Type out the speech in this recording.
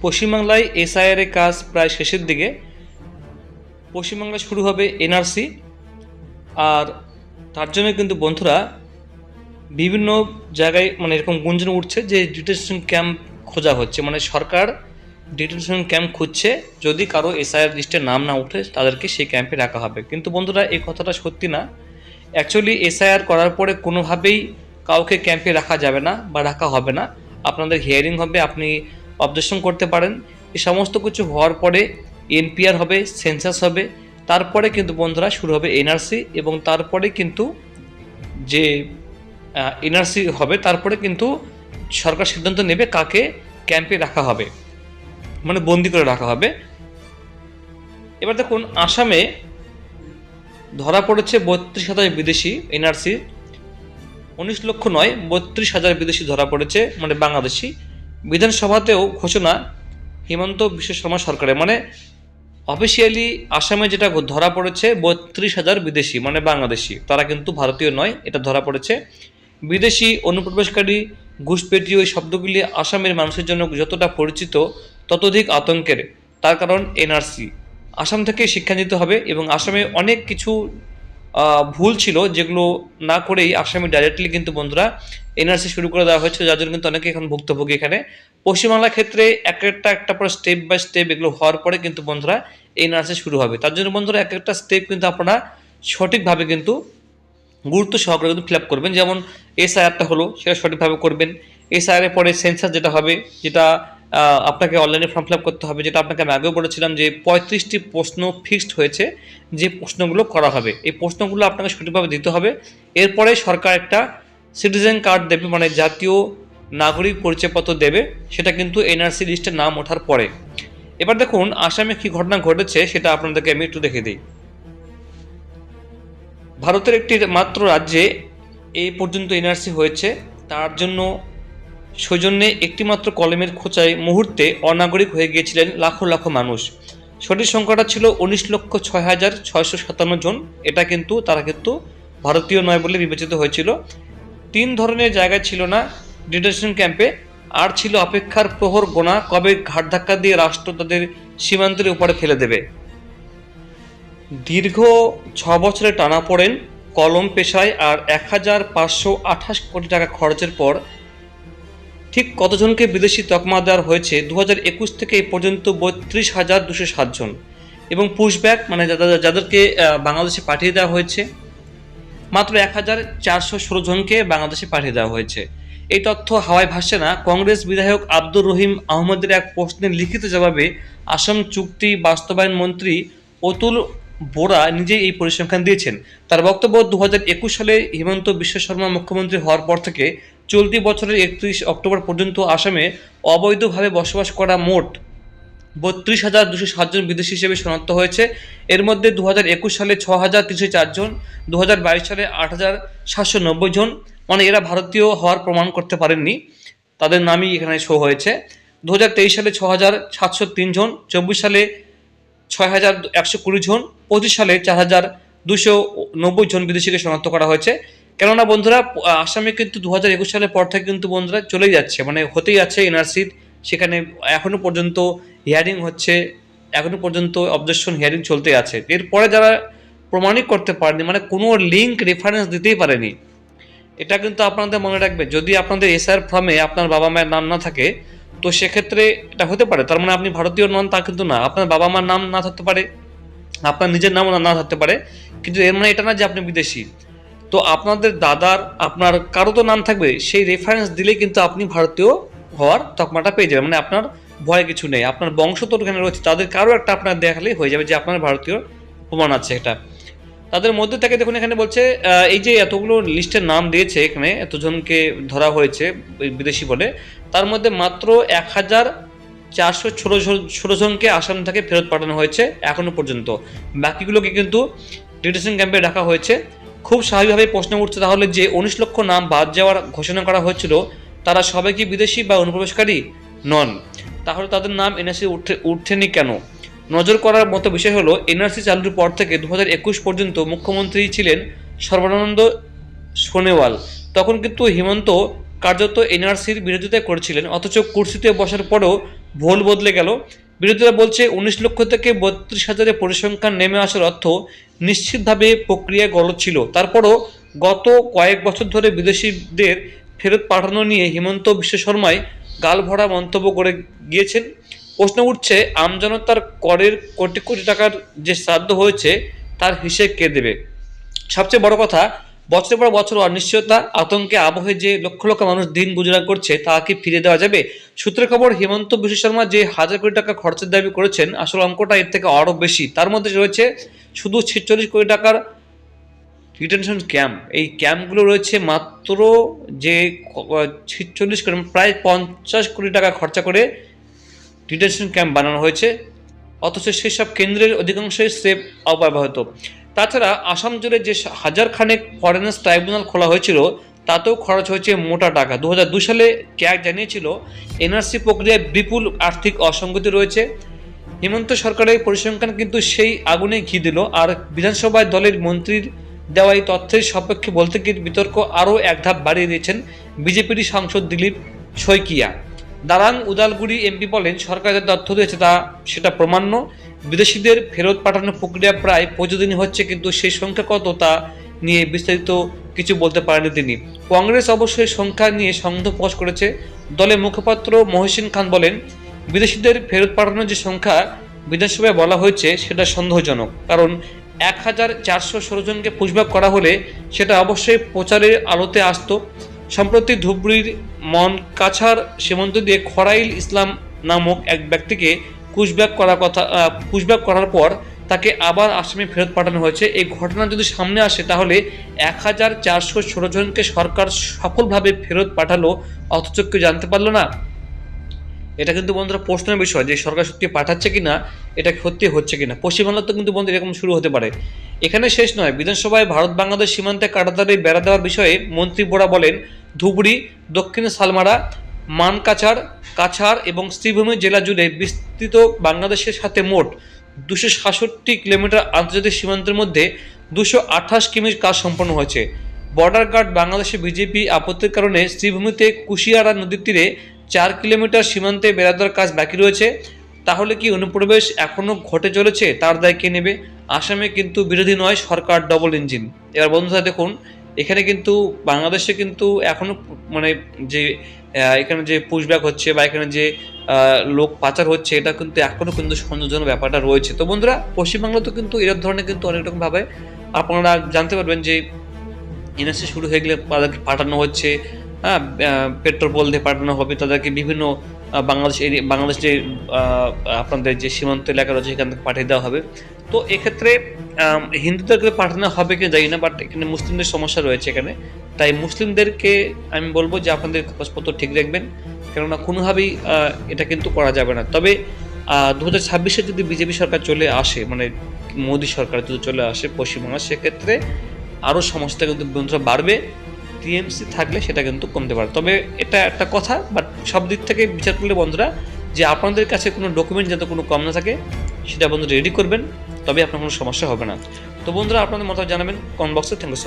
পশ্চিমবাংলায় এসআইআর এর কাজ প্রায় শেষের দিকে। পশ্চিমবাংলায় শুরু হবে এনআরসি। আর তার জন্য কিন্তু বন্ধুরা বিভিন্ন জায়গায় মানে এরকম গুঞ্জন উঠছে যে ডিটেনশন ক্যাম্প খোঁজা হচ্ছে। মানে সরকার ডিটেনশন ক্যাম্প খুঁজছে, যদি কারও এসআইআর লিস্টে নাম না উঠে তাদেরকে সেই ক্যাম্পে রাখা হবে। কিন্তু বন্ধুরা, এই কথাটা সত্যি না। অ্যাকচুয়ালি এসআইআর করার পরে কোনোভাবেই কাউকে ক্যাম্পে রাখা যাবে না বা রাখা হবে না। আপনাদের হিয়ারিং হবে, আপনি অবজেকশন করতে পারেন। এই সমস্ত কিছু হওয়ার পরে এনপিআর হবে, সেন্সাস হবে, তারপরে কিন্তু বন্ধুরা শুরু হবে এনআরসি এবং তারপরে কিন্তু যে এনআরসি হবে, তারপরে কিন্তু সরকার সিদ্ধান্ত নেবে কাকে ক্যাম্পে রাখা হবে মানে বন্দি করে রাখা হবে। এবার দেখুন, আসামে ধরা পড়েছে বত্রিশ হাজার বিদেশি এনআরসি। উনিশ লক্ষ নয়, বত্রিশ হাজার বিদেশি ধরা পড়েছে মানে বাংলাদেশি। বিধানসভাতেও ঘোষণা হিমন্ত বিশ্ব শর্মা সরকারের মানে অফিসিয়ালি আসামে যেটা ধরা পড়েছে বত্রিশ হাজার বিদেশি মানে বাংলাদেশি। তারা কিন্তু ভারতীয় নয়, এটা ধরা পড়েছে। বিদেশি অনুপ্রবেশকারী ঘুষপেটি ওই শব্দগুলি আসামের মানুষের জন্য যতটা পরিচিত, ততোধিক আতঙ্কের। তার কারণ এনআরসি। আসাম থেকে শিক্ষা নিতে হবে এবং আসামে অনেক কিছু ভুল ছিল যেগুলো না করেই আসামে ডাইরেক্টলি কিন্তু বন্ধুরা এনআরসি শুরু করে দেওয়া হয়েছে, যার জন্য কিন্তু অনেকে এখন ভুক্তভোগী এখানে। পশ্চিমবাংলার ক্ষেত্রে এক একটা একটা পরে স্টেপ বাই স্টেপ এগুলো হওয়ার পরে কিন্তু বন্ধুরা এনআরসি শুরু হবে। তার জন্য বন্ধুরা এক একটা স্টেপ কিন্তু আপনারা সঠিকভাবে কিন্তু গুরুত্ব সহকারে কিন্তু ফিল আপ করবেন। যেমন এসআইআরটা হলো, সেটা সঠিকভাবে করবেন। এসআইআর এর পরে সেন্সার যেটা হবে, যেটা আপনাকে অনলাইনে ফর্ম ফিল করতে হবে। যেটা আপনাকে আমি আগেও বলেছিলাম যে পঁয়ত্রিশটি প্রশ্ন ফিক্সড হয়েছে, যে প্রশ্নগুলো করা হবে। এই প্রশ্নগুলো আপনাকে সঠিকভাবে দিতে হবে। এরপরে সরকার একটা সিটিজেন কার্ড দেবে মানে জাতীয় নাগরিক পরিচয়পত্র দেবে, সেটা কিন্তু এনআরসি লিস্টে নাম ওঠার পরে। এবার দেখুন, আসামে কি ঘটনা ঘটেছে, সেটা আপনাদেরকে আমি একটু দেখে দিই। ভারতের একটি মাত্র রাজ্যে এ পর্যন্ত এনআরসি হয়েছে। তার জন্য সৌজন্যে একটিমাত্র কলমের খোঁচায় মুহূর্তে অনাগরিক হয়ে গিয়েছিলেন লাখো লাখো মানুষ। সঠিক সংখ্যাটা ছিল উনিশ লক্ষ ছয় হাজার ছয়শো সাতান্ন জন। এটা কিন্তু, তারা কিন্তু ভারতীয় নয় বলে বিবেচিত হয়েছিল। তিন ধরনের জায়গা ছিল না, ডিটেনশন ক্যাম্পে। আর ছিল অপেক্ষার প্রহর গোনা, কবে ঘাট ধাক্কা দিয়ে রাষ্ট্র তাদের সীমান্তের উপরে ফেলে দেবে। দীর্ঘ ছ বছরে টানা পড়েন কলম পেশায় আর এক হাজার পাঁচশো আঠাশ কোটি টাকা খরচের পর। ঠিক কতজনকে বিদেশি তকমা দেওয়ার হয়েছে দু হাজার একুশ থেকে এই পর্যন্ত বত্রিশ হাজার দুশো সাতজন। এবং পুশব্যাক মানে যাদের যাদেরকে বাংলাদেশে পাঠিয়ে দেওয়া হয়েছে। মাত্র এক হাজার চারশো ষোলো জনকে বাংলাদেশে পাঠিয়ে দেওয়া হয়েছে। এই তথ্য হাওয়ায় ভাসছে না। কংগ্রেস বিধায়ক আব্দুর রহিম আহমদের এক প্রশ্নের লিখিত জবাবে আসাম চুক্তি বাস্তবায়ন মন্ত্রী অতুল বোরা নিজেই এই পরিসংখ্যান দিয়েছেন। তার বক্তব্য দু হাজার একুশ সালে হিমন্ত বিশ্ব শর্মা মুখ্যমন্ত্রী হওয়ার পর থেকে চলতি বছরের একত্রিশ অক্টোবর পর্যন্ত আসামে অবৈধভাবে বসবাস করা মোট বত্রিশ হাজার দুশো সাতজন বিদেশি হিসেবে শনাক্ত হয়েছে। এর মধ্যে দু হাজার একুশ সালে ছ হাজার তিনশো চারজন দু হাজার বাইশ সালে আট হাজার সাতশো নব্বই জন। মানে এরা ভারতীয় হওয়ার প্রমাণ করতে পারেননি। তাদের নামই এখানে শো হয়েছে। দু হাজার তেইশ সালে ছ হাজার সাতশো তিন জন, চব্বিশ সালে ছয় হাজার একশো কুড়ি জন, পঁচিশ সালে চার হাজার দুশো নব্বই জন বিদেশিকে শনাক্ত করা হয়েছে। কেননা বন্ধুরা, আসামে কিন্তু দু হাজার একুশ সালের পর থেকে কিন্তু বন্ধুরা চলেই যাচ্ছে মানে হতেই যাচ্ছে এনআরসির সেখানে এখনও পর্যন্ত হিয়ারিং হচ্ছে, এখনও পর্যন্ত অবজেকশন হিয়ারিং চলতে আছে। এরপরে যারা প্রমাণিক করতে পারেনি মানে কোনো লিঙ্ক রেফারেন্স দিতেই পারেনি, এটা কিন্তু আপনাদের মনে রাখবে। যদি আপনাদের এসআর ফর্মে আপনার বাবা মায়ের নাম না থাকে, তো সেক্ষেত্রে এটা হতে পারে। তার মানে আপনি ভারতীয় নন তা কিন্তু না। আপনার বাবা মার নাম না থাকতে পারে, আপনার নিজের নামও না থাকতে পারে, কিন্তু এর মানে এটা না যে আপনি বিদেশি। তো আপনাদের দাদার, আপনার কারও তো নাম থাকবে, সেই রেফারেন্স দিলেই কিন্তু আপনি ভারতীয় হওয়ার তকমাটা পেয়ে যাবেন মানে আপনার ভয় কিছু নেই। আপনার বংশ তো ওখানে রয়েছে। তাদের কারও একটা আপনার দেখালেই হয়ে যাবে যে আপনার ভারতীয় প্রমাণ আছে এটা। তাদের মধ্যে থেকে দেখুন এখানে বলছে এই যে এতগুলো লিস্টের নাম দিয়েছে এখানে, এতজনকে ধরা হয়েছে বিদেশি বলে, তার মধ্যে মাত্র এক হাজার চারশো ষোলো ষোলো জনকে আসাম থেকে ফেরত পাঠানো হয়েছে এখনও পর্যন্ত। বাকিগুলোকে কিন্তু ডিটেনশন ক্যাম্পে রাখা হয়েছে। খুব স্বাভাবিকভাবে প্রশ্ন উঠছে তাহলে যে উনিশ লক্ষ নাম বাদ যাওয়ার ঘোষণা করা হয়েছিল তারা সবাই কি বিদেশি বা অনুপ্রবেশকারী? নন। তাহলে তাদের নাম এনআরসি উঠে, উঠেনি কেন? নজর করার মতো বিষয় হলো, এনআরসি চালুর পর থেকে দু হাজার একুশ পর্যন্ত মুখ্যমন্ত্রী ছিলেন সর্বানন্দ সোনেওয়াল তখন কিন্তু হিমন্ত কার্যত এনআরসির বিরোধিতা করেছিলেন, অথচ কুর্সিতে বসার পরেও ভুল বদলে গেল। বিরোধীরা বলছে, উনিশ লক্ষ থেকে বত্রিশ হাজারে পরিসংখ্যান নেমে আসার অর্থ নিশ্চিতভাবে প্রক্রিয়া গলত ছিল। তারপরও গত কয়েক বছর ধরে বিদেশিদের ফেরত পাঠানো নিয়ে হিমন্ত বিশ্ব শর্মায় গালভরা মন্তব্য করে গিয়েছেন। প্রশ্ন উঠছে আমজনতার করের কোটি কোটি টাকার যে শ্রাদ্ধ হয়েছে, তার হিসেব কে দেবে? সবচেয়ে বড় কথা, বছরের পর বছর অনিশ্চয়তা, আতঙ্কে আবহে যে লক্ষ লক্ষ মানুষ দিন গুজরান করছে, তা কি ফিরে দেওয়া যাবে? সূত্রের খবর, হেমন্ত বিশ্ব শর্মা যে হাজার কোটি টাকা খরচের দাবি করেছেন, আসলে অঙ্কটা এর থেকে আরও বেশি। তার মধ্যে রয়েছে শুধু ছেচল্লিশ কোটি টাকার রিটেনশন ক্যাম্প এই ক্যাম্পগুলো রয়েছে মাত্র যে ছিচল্লিশ কোটি, প্রায় পঞ্চাশ কোটি টাকা খরচা করে ডিটেনশন ক্যাম্প বানানো হয়েছে। অথচ সেসব কেন্দ্রের অধিকাংশই স্রেফ অব্যবহত। তাছাড়া আসাম জুড়ে যে হাজার খানেক ফরেনার্স ট্রাইব্যুনাল খোলা হয়েছিল, তাতেও খরচ হয়েছে মোটা টাকা। দু সালে ক্যাগ জানিয়েছিল, এনআরসি প্রক্রিয়ায় বিপুল আর্থিক অসঙ্গতি রয়েছে। হেমন্ত সরকারের পরিসংখ্যান কিন্তু সেই আগুনে ঘি দিল। আর বিধানসভায় দলের মন্ত্রীর দেওয়া এই তথ্যের সপক্ষে বলতে গিয়ে বিতর্ক আরও এক ধাপ বাড়িয়ে দিয়েছেন বিজেপির সাংসদ দিলীপ শইকিয়া। দারাং উদালগুড়ি এমপি বলেন, সরকার যে তথ্য দিয়েছে তা সেটা প্রমাণ্য। বিদেশিদের ফেরত পাঠানোর প্রক্রিয়া প্রায় প্রতিদিনই হচ্ছে, কিন্তু সেই সংখ্যা কত তা নিয়ে বিস্তারিত কিছু বলতে পারেনি তিনি। কংগ্রেস অবশ্যই সংখ্যা নিয়ে সন্দেহ প্রকাশ করেছে। দলের মুখপাত্র মহসিন খান বলেন, বিদেশিদের ফেরত পাঠানোর যে সংখ্যা বিধানসভায় বলা হয়েছে সেটা সন্দেহজনক, কারণ এক হাজার চারশো ষোলো জনকে করা হলে সেটা অবশ্যই প্রচারের আলোতে আসতো। সম্প্রতি ধুবড়ির মন কাছার সীমান্ত দিয়ে খরাইল ইসলাম নামক এক ব্যক্তিকে পুষব্যাক করার কথা পুষব্যাক করার পর তাকে আবার আসামে ফেরত পাঠানো হয়েছে। এই ঘটনা যদি সামনে আসে তাহলে এক হাজার চারশো ষোলো জনকে সরকার সফলভাবে ফেরত পাঠালো, অথচ কেউ জানতে পারল না। এটা কিন্তু বন্ধুরা প্রশ্নের বিষয় যে সরকার সত্যি পাঠাচ্ছে কিনা, এটা সত্যি হচ্ছে কিনা। পশ্চিমবাংলার তো কিন্তু বন্ধু এরকম শুরু হতে পারে। এখানে শেষ নয়, বিধানসভায় ভারত বাংলাদেশ সীমান্তে কাটাতারে বেড়া দেওয়ার বিষয়ে মন্ত্রী বোরা বলেন, ধুবড়ি, দক্ষিণ সালমারা, মানকাছাড়, কাছাড় এবং শ্রীভূমি জেলা জুড়ে বিস্তৃত বাংলাদেশের সাথে মোট দুশো সাতষট্টি কিলোমিটার আন্তর্জাতিক সীমান্তের মধ্যে দুশো আঠাশ কিমির কাজ সম্পন্ন হয়েছে। বর্ডার গার্ড বাংলাদেশে বিজেপি আপত্তির কারণে শ্রীভূমিতে কুশিয়ারা নদীর তীরে চার কিলোমিটার সীমান্তে বেড়া দেওয়ার কাজ বাকি রয়েছে। তাহলে কি অনুপ্রবেশ এখনও ঘটে চলেছে? তার দায় কে নেবে? আসামে কিন্তু বিরোধী নয়, সরকার ডবল ইঞ্জিন এবার বন্ধুরা দেখুন, এখানে কিন্তু বাংলাদেশে কিন্তু এখনও মানে যে এখানে যে পুশব্যাক হচ্ছে বা এখানে যে লোক পাচার হচ্ছে, এটা কিন্তু এখনও কিন্তু সন্দেহজনক ব্যাপারটা রয়েছে। তো বন্ধুরা পশ্চিমবাংলাতেও কিন্তু এরকম ধরনের কিন্তু অনেক রকমভাবে আপনারা জানতে পারবেন যে এনএসসি শুরু হয়ে গেলে পাঠানো হচ্ছে হ্যাঁ পেট্রোল বল দিয়ে পাঠানো হবে, তাদেরকে বিভিন্ন বাংলাদেশ এরি- বাংলাদেশ যে আপনাদের যে সীমান্ত এলাকা রয়েছে, সেখান থেকে পাঠিয়ে দেওয়া হবে। তো এক্ষেত্রে হিন্দুদেরকে পাঠানো হবে কি জানি না বাট এখানে মুসলিমদের সমস্যা রয়েছে এখানে। তাই মুসলিমদেরকে আমি বলব যে আপনাদের কাগজপত্র ঠিক রাখবেন, কেননা কোনোভাবেই এটা কিন্তু করা যাবে না। তবে দু হাজার ছাব্বিশে যদি বিজেপি সরকার চলে আসে মানে মোদী সরকার যদি চলে আসে পশ্চিমবঙ্গে, সেক্ষেত্রে আরও সমস্যা কিন্তু বন্ধুরা বাড়বে। টিএমসি থাকলে সেটা কিন্তু কমতে পারে। তবে এটা একটা কথা বাট সব দিক থেকে বিচার করলে বন্ধুরা, যে আপনাদের কাছে কোনো ডকুমেন্ট যাতে কোনো কম না থাকে, সেটা বন্ধুরা রেডি করবেন তবে আপনার কোনো সমস্যা হবে না। তো বন্ধুরা, আপনাদের মতামত জানাবেন কমেন্ট বক্সে থ্যাংক ইউ